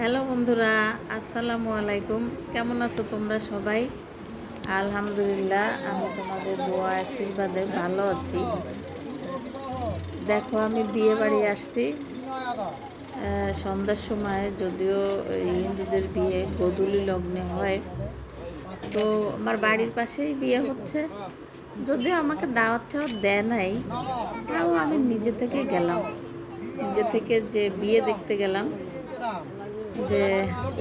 Hello বন্ধুরা, আসসালামু আলাইকুম। কেমন আছো তোমরা সবাই? আলহামদুলিল্লাহ, আমি তোমাদের দোয়া আশীর্বাদে ভালো আছি। দেখো, আমি বিয়ে বাড়ি আসছি। সন্ধ্যার সময় যদিও হিন্দুদের বিয়ে গোধূলি লগ্নে হয়। তো আমার বাড়ির পাশেই বিয়ে হচ্ছে। যদিও আমাকে দাওয়াত টাওয়াত দেয় নাই, তাও আমি নিজে থেকে গেলাম। নিজে থেকে যে বিয়ে দেখতে গেলাম যে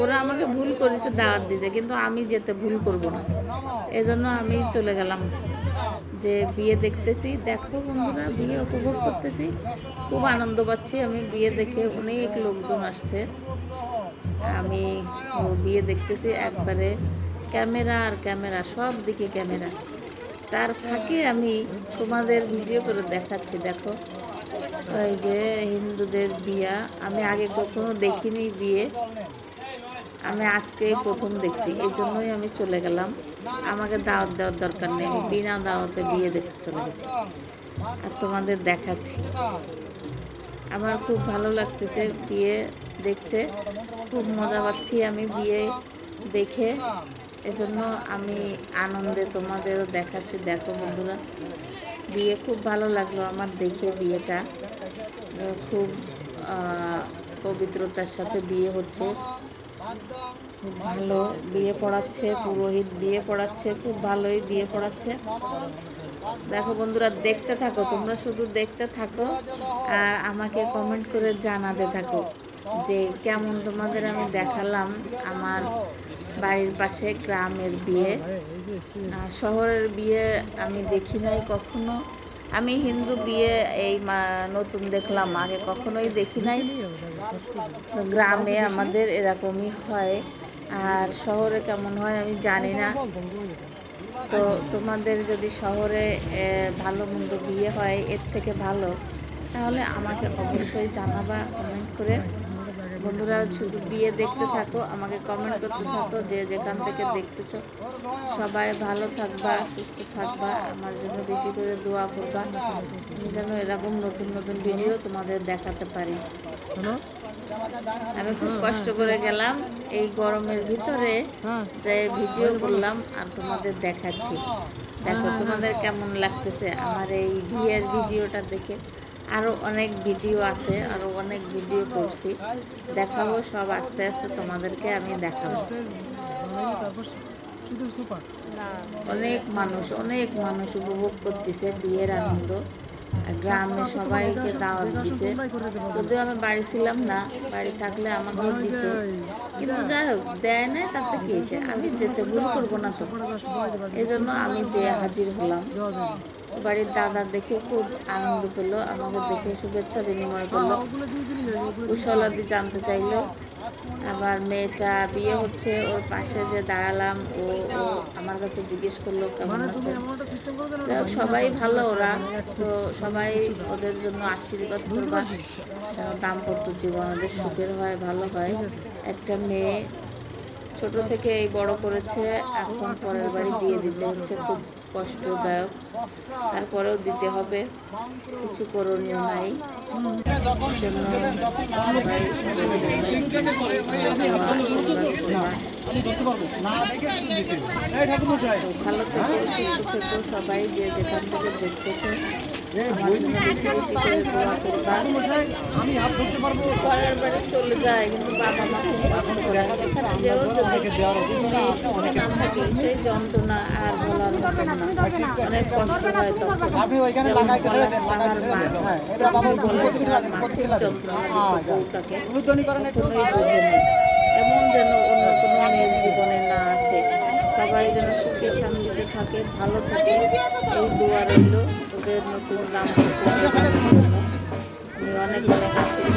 ওরা আমাকে ভুল করেছে দাওয়াত দিতে, কিন্তু আমি যেতে ভুল করব না। এজন্য আমি চলে গেলাম। যে বিয়ে দেখতেছি, দেখো বন্ধুরা, বিয়ে উপভোগ করতেছি। খুব আনন্দ পাচ্ছি আমি বিয়ে দেখে, অনেক লোকজন আসছে। আমি বিয়ে দেখতেছি একবারে ক্যামেরা আর ক্যামেরা, সব দিকে ক্যামেরা। তার ফাঁকে আমি তোমাদের ভিডিও করে দেখাচ্ছি, দেখো। ওই যে হিন্দুদের বিয়া, আমি আগে কখনো দেখিনি বিয়ে। আমি আজকে প্রথম দেখছি, এই জন্যই আমি চলে গেলাম। আমাকে দাওয়াত দেওয়ার দরকার নেই, আমি বিনা দাওয়াতে বিয়ে দেখতে চলে গেছি। আর তোমাদের দেখাচ্ছি। আমার খুব ভালো লাগতেছে বিয়ে দেখতে। খুব মজা পাচ্ছি আমি বিয়ে দেখে। এজন্য আমি আনন্দে তোমাদেরও দেখাচ্ছি। দেখো বন্ধুরা, বিয়ে খুব ভালো লাগল আমার দেখে বিয়েটা। খুব পবিত্রতার সাথে বিয়ে হচ্ছে। খুব ভালো বিয়ে পড়াচ্ছে, পুরোহিত বিয়ে পড়াচ্ছে, খুব ভালোই বিয়ে পড়াচ্ছে। দেখো বন্ধুরা, দেখতে থাকো, তোমরা শুধু দেখতে থাকো আর আমাকে কমেন্ট করে জানাতে থাকো যে কেমন তোমাদের আমি দেখালাম আমার বাড়ির পাশে গ্রামের বিয়ে। শহরের বিয়ে আমি দেখি নাই কখনো। আমি হিন্দু বিয়ে এই নতুন দেখলাম, আগে কখনোই দেখি নাই। গ্রামে আমাদের এরকমই হয়। আর শহরে কেমন হয় আমি জানি না। তো তোমাদের যদি শহরে ভালো মন্দ বিয়ে হয়, এর থেকে ভালো, তাহলে আমাকে অবশ্যই জানাবা কমেন্ট করে। বন্ধুরা শুধু বিয়ে দেখতে থাকো আমাকে কমেন্ট করতে থাকো যে যেখান থেকে দেখতেছো। সবাই ভালো থাকবা সুস্থ থাকবা আমার জন্য বেশি করে দোয়া করবা। আমি যেন এরকম নতুন নতুন ভিডিও তোমাদের দেখাতে পারি। আমি খুব কষ্ট করে গেলাম এই গরমের ভিতরে যে ভিডিও করলাম আর তোমাদের দেখাচ্ছি। দেখো তোমাদের কেমন লাগতেছে আমার এই বিয়ের ভিডিওটা দেখে। আরও অনেক ভিডিও আছে আরও অনেক ভিডিও করছি। দেখাবো, সব আস্তে আস্তে তোমাদেরকে আমি দেখাবো। অনেক মানুষ অনেক মানুষ উপভোগ করতেছে বিয়ের আনন্দ। গ্রামে সবাইকে দাওয়াত দিছে। যদিও আমি বাড়ি ছিলাম না, বাড়ি থাকলে আমাকেও দিত। কিন্তু যাই হোক, দেয় না তাতে কি আমি যেতে ভুল করব না তো। এই জন্য আমি যে হাজির হলাম। বাড়ির দাদা দেখে খুব আনন্দ পেল আমাকে দেখে শুভেচ্ছা বিনিময় করল। কুশলাদি জানতে চাইলো আবার মেয়েটা বিয়ে হচ্ছে ওর পাশে যে দাঁড়ালাম ও ও আমার কাছে জিজ্ঞেস করল কেমন আছে? সবাই ভালো ওরা তো সবাই ওদের জন্য আশীর্বাদ করবা। যেন দাম্পত্য জীবন ওদের সুখের হয় ভালো হয়। একটা মেয়ে ছোট থেকে এই বড় করেছে এখন পরের বাড়ি দিয়ে দিতে হচ্ছে খুব কষ্টদায়ক। তারপরেও দিতে হবে কিছু করণীয় নাই। ভালো থেকো সবাই যে যেখান থেকে দেখতেছে। আমার জন্য বেশি বেশি করে দোয়া করবা পরের বাড়ি চলে যায় কিন্তু বাবা মা খুব কষ্ট করে সেখানে যেও যদি তুমি সুখে সেই যন্ত্রণা আর বলার অনেক কষ্ট তখন আপনি ওইখানে লাগাইতে এমন যেন অন্য কোনো মেয়ের জীবনে না আসে সবাই যেন সুখে শান্তিতে থাকে ভালো থাকে এই দোয়া রইল ওদের নতুন দাম আমি অনেক অনেক